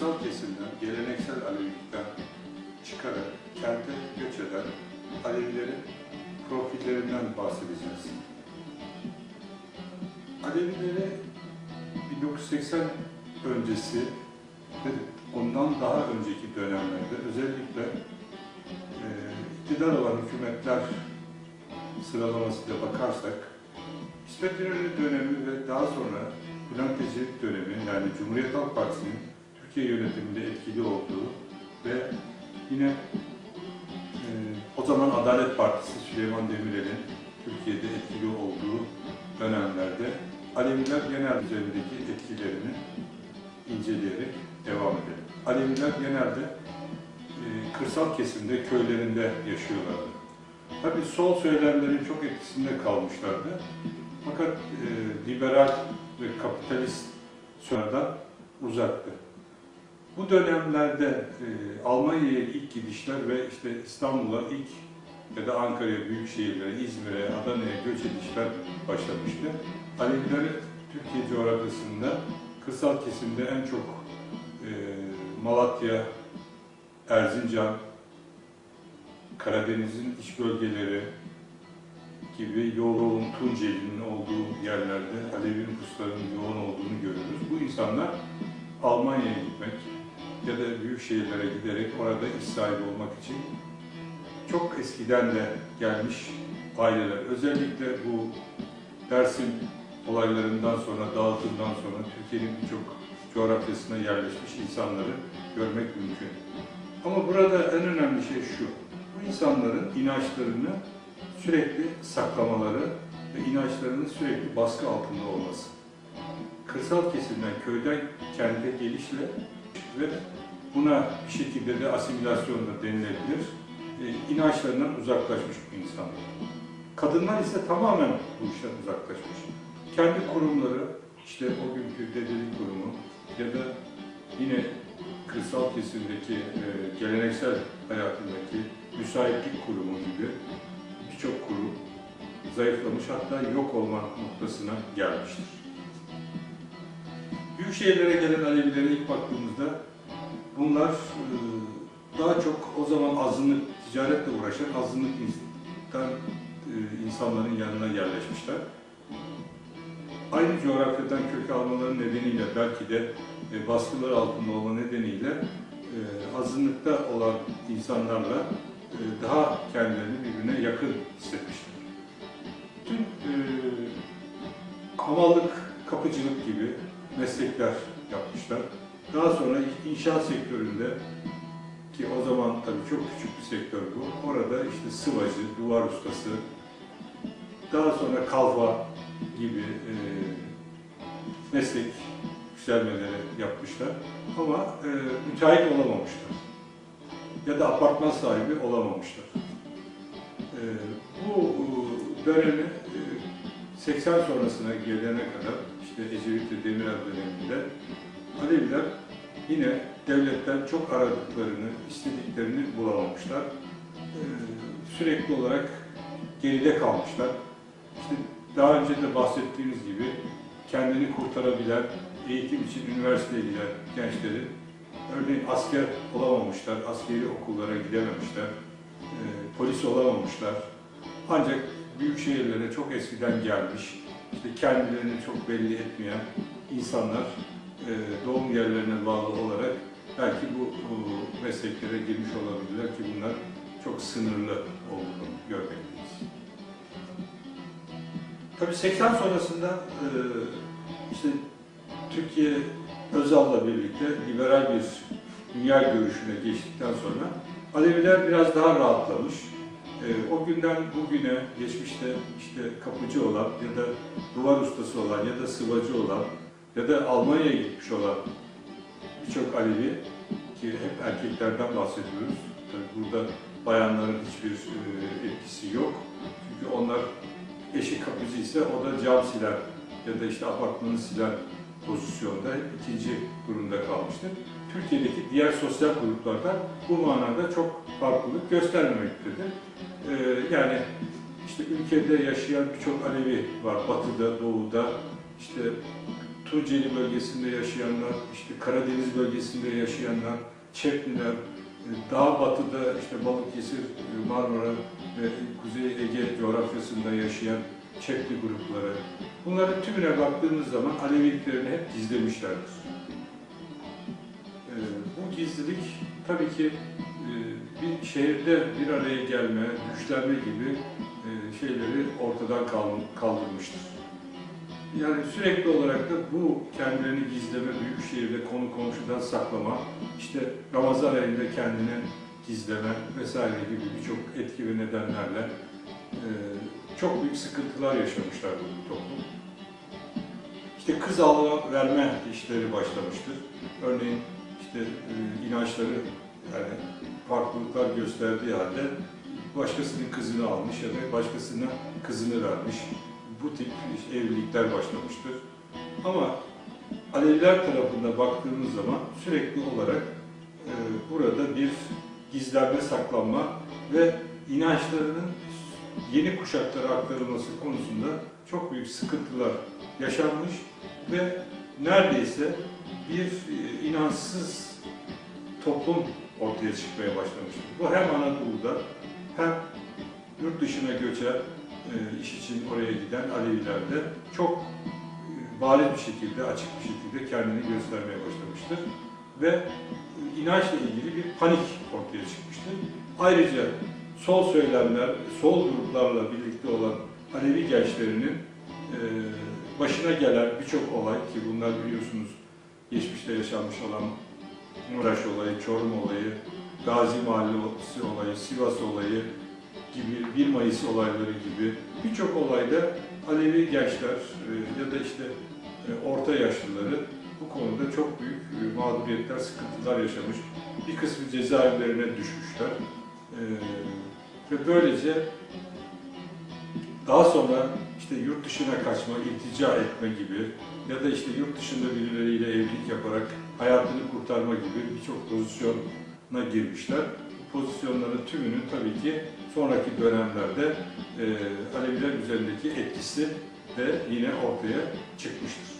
kırsal kesimden, geleneksel Alevilikten çıkarak kente göç eden Alevilerin profillerinden bahsedeceğiz. Alevileri 1980 öncesi ve ondan daha önceki dönemlerde özellikle e, iktidar olan hükümetler sıralamasıyla bakarsak İsmet İnönü dönemi ve daha sonra Bülent Ecevit dönemi yani Cumhuriyet Halk Partisi'nin Türkiye yönetiminde etkili olduğu ve yine e, o zaman Adalet Partisi Süleyman Demirel'in Türkiye'de etkili olduğu dönemlerde Aleviler genel üzerindeki etkilerini inceleyerek devam edelim. Aleviler genelde e, kırsal kesimde, köylerinde yaşıyorlardı. Tabii sol söylemlerin çok etkisinde kalmışlardı. Fakat e, liberal ve kapitalist sonradan uzaktı. Bu dönemlerde e, Almanya'ya ilk gidişler ve işte İstanbul'a ilk ya da Ankara'ya, büyük şehirlere, İzmir'e, Adana'ya göç edişler başlamıştı. Alevileri Türkiye coğrafyasında kırsal kesimde en çok e, Malatya, Erzincan, Karadeniz'in iç bölgeleri gibi Yolun, Tunceli'nin olduğu yerlerde Alevi nüfusların yoğun olduğunu görüyoruz. Bu insanlar Almanya'ya gitmek ya da büyük şehirlere giderek orada iş sahibi olmak için çok eskiden de gelmiş aileler. Özellikle bu Dersim olaylarından sonra, dağıtımdan sonra Türkiye'nin birçok coğrafyasına yerleşmiş insanları görmek mümkün. Ama burada en önemli şey şu, bu insanların inançlarını sürekli saklamaları ve inançlarının sürekli baskı altında olması. Kırsal kesimden, köyden kente gelişle ve buna bir şekilde de asimilasyon da denilebilir, e, inançlarından uzaklaşmış bu insanlar. Kadınlar ise tamamen bu işten uzaklaşmış. Kendi kurumları, işte o günkü dedelik kurumu ya da yine kırsal kesimdeki e, geleneksel hayatındaki müsaitlik kurumu gibi birçok kurum zayıflamış hatta yok olma noktasına gelmiştir. Büyük şehirlere gelen baktığımızda bunlar e, daha çok o zaman azınlık, ticaretle uğraşan azınlık e, insanların yanına yerleşmişler. Aynı coğrafyadan kök almaları nedeniyle belki de e, baskılar altında olma nedeniyle e, azınlıkta olan insanlarla daha kendilerini birbirine yakın hissetmişler. Tüm e, hamallık, kapıcılık gibi meslekler yapmışlar. Daha sonra inşaat sektöründe ki o zaman tabii çok küçük bir sektör bu. Orada işte sıvacı, duvar ustası, daha sonra kalfa gibi e, meslek yükselmeleri yapmışlar. Ama e, müteahhit olamamışlar. Ya da apartman sahibi olamamışlar. E, bu e, dönemi e, 80 sonrasına gelene kadar işte Ecevit ve Demirel döneminde Aleviler yine devletten çok aradıklarını, istediklerini bulamamışlar. Ee, sürekli olarak geride kalmışlar. İşte daha önce de bahsettiğimiz gibi kendini kurtarabilen, eğitim için üniversiteye giden gençlerin örneğin asker olamamışlar, askeri okullara gidememişler, e, polis olamamışlar. Ancak büyük şehirlere çok eskiden gelmiş, işte kendilerini çok belli etmeyen insanlar e, doğum yerlerine bağlı olarak belki bu, mesleklere girmiş olabilirler ki bunlar çok sınırlı olduğunu görmekteyiz. Tabii 80 sonrasında e, işte Türkiye Özal'la birlikte liberal bir dünya görüşüne geçtikten sonra Aleviler biraz daha rahatlamış. E, o günden bugüne geçmişte işte kapıcı olan ya da duvar ustası olan ya da sıvacı olan ya da Almanya'ya gitmiş olan birçok Alevi ki hep erkeklerden bahsediyoruz. Tabii burada bayanların hiçbir e, etkisi yok. Çünkü onlar eşi kapıcı ise o da cam siler ya da işte apartmanı siler pozisyonda ikinci durumda kalmıştır. Türkiye'deki diğer sosyal gruplardan bu manada çok farklılık göstermemektedir. Ee, yani işte ülkede yaşayan birçok Alevi var. Batı'da, Doğu'da, işte Tunceli bölgesinde yaşayanlar, işte Karadeniz bölgesinde yaşayanlar, Çepliler, e, daha batıda işte Balıkesir, e, Marmara ve Kuzey Ege coğrafyasında yaşayan Çekli grupları. Bunların tümüne baktığımız zaman Aleviliklerini hep gizlemişlerdir. Ee, bu gizlilik tabii ki e, bir şehirde bir araya gelme, güçlenme gibi e, şeyleri ortadan kal- kaldırmıştır. Yani sürekli olarak da bu kendilerini gizleme, büyük şehirde konu komşudan saklama, işte Ramazan ayında kendini gizleme vesaire gibi birçok etki ve nedenlerle e, çok büyük sıkıntılar yaşamışlar bu toplum. İşte kız alma verme işleri başlamıştır. Örneğin işte e, inançları yani farklılıklar gösterdiği halde başkasının kızını almış ya da başkasına kızını vermiş. Bu tip evlilikler başlamıştır. Ama Aleviler tarafında baktığımız zaman sürekli olarak e, burada bir gizlenme, saklanma ve inançlarının yeni kuşaklara aktarılması konusunda çok büyük sıkıntılar yaşanmış ve neredeyse bir e, inançsız toplum ortaya çıkmaya başlamıştır. Bu hem Anadolu'da hem yurt dışına göçen, e, iş için oraya giden Alevilerde çok e, bariz bir şekilde, açık bir şekilde kendini göstermeye başlamıştır. Ve e, inançla ilgili bir panik ortaya çıkmıştır. Ayrıca sol söylemler, sol gruplarla birlikte olan Alevi gençlerinin e, başına gelen birçok olay ki bunlar biliyorsunuz geçmişte yaşanmış olan Maraş olayı, Çorum olayı, Gazi Mahallesi olayı, Sivas olayı gibi, 1 Mayıs olayları gibi birçok olayda Alevi gençler e, ya da işte e, orta yaşlıları bu konuda çok büyük e, mağduriyetler, sıkıntılar yaşamış. Bir kısmı cezaevlerine düşmüşler. Ve böylece daha sonra işte yurt dışına kaçma, iltica etme gibi ya da işte yurt dışında birileriyle evlilik yaparak hayatını kurtarma gibi birçok pozisyona girmişler. Pozisyonların tümünün tabii ki sonraki dönemlerde e, Aleviler üzerindeki etkisi de yine ortaya çıkmıştır.